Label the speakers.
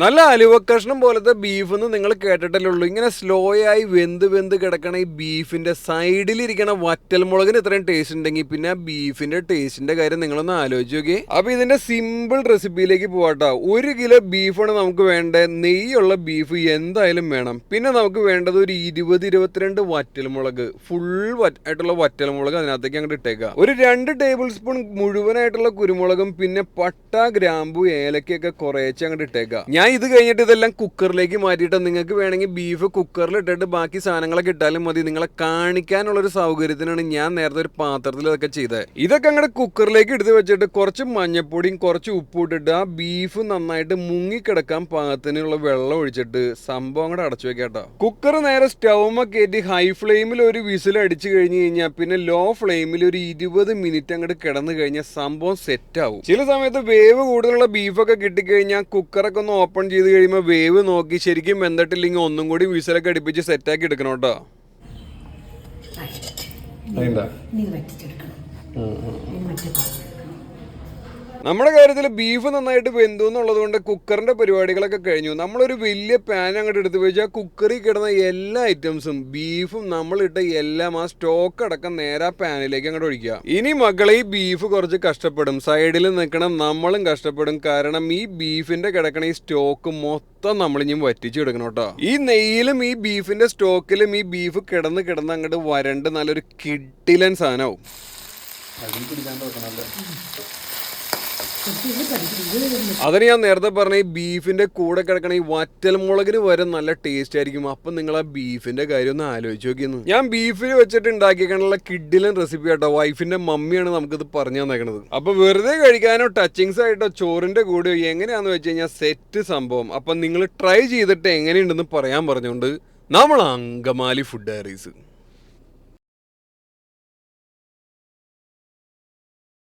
Speaker 1: നല്ല അലുവ കഷ്ണം പോലത്തെ ബീഫ് എന്ന് നിങ്ങൾ കേട്ടിട്ടല്ലേ ഉള്ളൂ. ഇങ്ങനെ സ്ലോ ആയി വെന്ത് വെന്ത് കിടക്കണ ഈ ബീഫിന്റെ സൈഡിലിരിക്കണ വറ്റൽമുളകിന് ഇത്രയും ടേസ്റ്റ് ഉണ്ടെങ്കിൽ പിന്നെ ആ ബീഫിന്റെ ടേസ്റ്റിന്റെ കാര്യം നിങ്ങളൊന്ന് ആലോചിച്ച് നോക്കി അപ്പൊ ഇതിന്റെ സിമ്പിൾ റെസിപ്പിയിലേക്ക് പോവാട്ടോ. ഒരു കിലോ ബീഫാണ് നമുക്ക് വേണ്ടത്. നെയ്യുള്ള ബീഫ് എന്തായാലും വേണം. പിന്നെ നമുക്ക് വേണ്ടത് ഒരു ഇരുപത് ഇരുപത്തിരണ്ട് വറ്റൽമുളക്. ഫുൾ ആയിട്ടുള്ള വറ്റൽമുളക് അതിനകത്തേക്ക് അങ്ങോട്ട് ഇട്ടേക്കുക ഒരു രണ്ട് ടേബിൾ സ്പൂൺ മുഴുവനായിട്ടുള്ള കുരുമുളകും പിന്നെ പട്ട ഗ്രാമ്പു ഏലക്കൊക്കെ കുറേച്ച് അങ്ങോട്ട് ഇട്ടേക്കുക ഞാൻ ഇത് കഴിഞ്ഞിട്ട് ഇതെല്ലാം കുക്കറിലേക്ക് മാറ്റിയിട്ട് നിങ്ങൾക്ക് വേണമെങ്കിൽ ബീഫ് കുക്കറിൽ ഇട്ടിട്ട് ബാക്കി സാധനങ്ങളൊക്കെ ഇട്ടാലും മതി. നിങ്ങളെ കാണിക്കാനുള്ള ഒരു സൗകര്യത്തിനാണ് ഞാൻ നേരത്തെ ഒരു പാത്രത്തിൽ ഇതൊക്കെ ചെയ്തത്. ഇതൊക്കെ അങ്ങോട്ട് കുക്കറിലേക്ക് എടുത്ത് വെച്ചിട്ട് കുറച്ച് മഞ്ഞപ്പൊടിയും കുറച്ച് ഉപ്പും ഇട്ടിട്ട് ആ ബീഫ് നന്നായിട്ട് മുങ്ങിക്കിടക്കാൻ പാകത്തിനുള്ള വെള്ളം ഒഴിച്ചിട്ട് സംഭവം അങ്ങോട്ട് അടച്ചു വെക്കാട്ടോ കുക്കർ നേരെ സ്റ്റൗമ കയറ്റി ഹൈ ഫ്ലെയിമിൽ ഒരു വിസിൽ അടിച്ചു കഴിഞ്ഞ് കഴിഞ്ഞാൽ പിന്നെ ലോ ഫ്ലെയിമിൽ ഒരു ഇരുപത് മിനിറ്റ് അങ്ങോട്ട് കിടന്നു കഴിഞ്ഞാൽ സംഭവം സെറ്റ് ആവും. ചില സമയത്ത് വേവ് കൂടുതലുള്ള ബീഫൊക്കെ കിട്ടിക്കഴിഞ്ഞാൽ കുക്കറൊക്കെ ഒന്ന് ഓപ്പൺ ചെയ്ത് കഴിയുമ്പോൾ വേവ് നോക്കി ശരിക്കും വെന്തിട്ടില്ലെങ്കിൽ ഒന്നും കൂടി വിസലൊക്കെ അടുപ്പിച്ച് സെറ്റാക്കി എടുക്കണം കേട്ടോ.
Speaker 2: നീ വറ്റിച്ചെടുക്കണം നീ മറ്റേ പാത്രം എടുക്കണം.
Speaker 1: നമ്മുടെ കാര്യത്തിൽ ബീഫ് നന്നായിട്ട് വെന്തു എന്നുള്ളത് കൊണ്ട് കുക്കറിന്റെ പരിപാടികളൊക്കെ കഴിഞ്ഞു. നമ്മളൊരു വലിയ പാൻ അങ്ങോട്ട് എടുത്ത് വെച്ചാൽ കുക്കറിൽ കിടന്ന എല്ലാ ഐറ്റംസും ബീഫും നമ്മളിട്ട എല്ലാം ആ സ്റ്റോക്ക് അടക്കം നേരെ ആ പാനിലേക്ക് അങ്ങോട്ട് ഒഴിക്കുക. ഇനി മക്കളെ ഈ ബീഫ് കുറച്ച് കഷ്ടപ്പെടും. സൈഡിൽ നിൽക്കണം നമ്മളും കഷ്ടപ്പെടും. കാരണം ഈ ബീഫിന്റെ കിടക്കണ ഈ സ്റ്റോക്ക് മൊത്തം നമ്മളിഞ്ഞും വറ്റിച്ചു എടുക്കണം കേട്ടോ. ഈ നെയ്യിലും ഈ ബീഫിന്റെ സ്റ്റോക്കിലും ഈ ബീഫ് കിടന്ന് കിടന്ന് അങ്ങോട്ട് വരണ്ട് നല്ലൊരു കിട്ടിലൻ
Speaker 2: ഇത്
Speaker 1: അതിന് ഞാൻ നേരത്തെ പറഞ്ഞ ഈ ബീഫിന്റെ കൂടെ കിടക്കണ ഈ വറ്റൽ മുളകിന് വരെ നല്ല ടേസ്റ്റ് ആയിരിക്കും. അപ്പൊ നിങ്ങൾ ആ ബീഫിന്റെ കാര്യം ഒന്ന് ആലോചിച്ച് നോക്കിയെന്ന്. ഞാൻ ബീഫിൽ വെച്ചിട്ട് ഉണ്ടാക്കിയേക്കാനുള്ള കിഡിലൻ റെസിപ്പി കേട്ടോ വൈഫിന്റെ മമ്മിയാണ് നമുക്കിത് പറഞ്ഞു തന്നേക്കണത്. അപ്പൊ വെറുതെ കഴിക്കാനോ ടച്ചിങ്സ് ആയിട്ടോ ചോറിന്റെ കൂടെയോ എങ്ങനെയാന്ന് വെച്ച് കഴിഞ്ഞാൽ സെറ്റ് സംഭവം. അപ്പൊ നിങ്ങൾ ട്രൈ ചെയ്തിട്ട് എങ്ങനെയുണ്ടെന്ന് പറയാൻ പറഞ്ഞുകൊണ്ട് നമ്മൾ അങ്കമാലി ഫുഡ് ഡയറീസ്